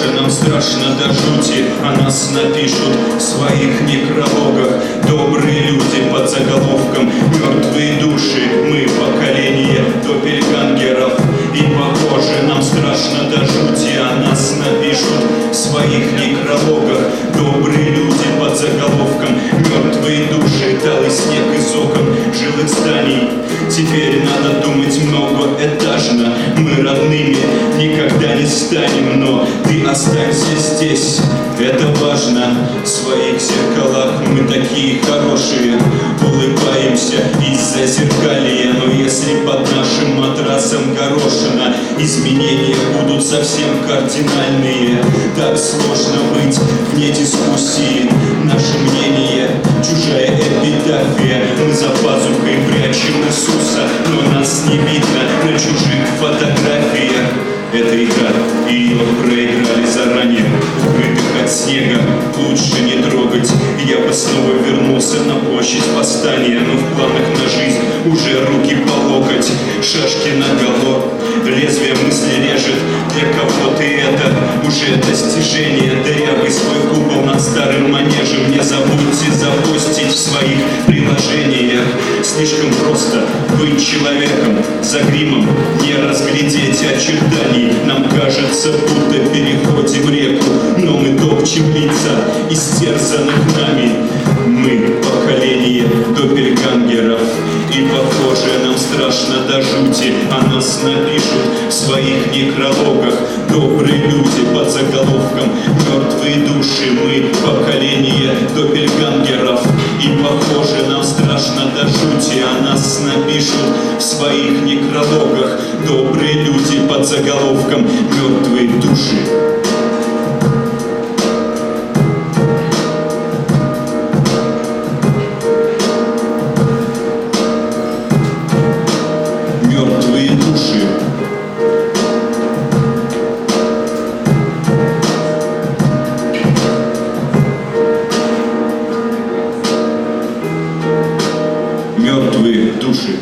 Похоже, нам страшно до жути, о нас напишут в своих некрологах. Добрые люди под заголовком «Мертвые души, мы поколение доппельгангеров» И похоже, нам страшно до жути, о нас напишут в своих некрологах. Добрые люди под заголовком «Мертвые души, талый снег из окон жилых зданий» Теперь надо думать многоэтажно останься здесь, это важно. В своих зеркалах мы такие хорошие. Улыбаемся из-за зеркалья Но если под нашим матрасом горошина Изменения будут совсем кардинальные. Так сложно быть вне дискуссии. Наше мнение чужая эпитафия. Мы за пазухой прячем Иисуса Но нас не видно на чужих фотографиях. Это игра, ее снега. Лучше не трогать. Я бы снова вернулся на площадь восстания Но в планах на жизнь уже руки по локоть Шашки на голову, лезвие мысли режет. Для кого-то это? Уже достижение. Дырявый свой купол над старым манежем Не забудьте запустить в своих приложениях. Слишком просто быть человеком. За гримом не разглядеть очертаний Нам кажется, будто переходим реку Топчем лица истерзанных нами. Мы поколение доппельгангеров И похоже, нам страшно до жути О нас напишут в своих некрологах Добрые люди под заголовком Мертвые души, мы поколение доппельгангеров И похоже, нам страшно до жути О нас напишут в своих некрологах Добрые люди под заголовком Мертвые души мертвые души.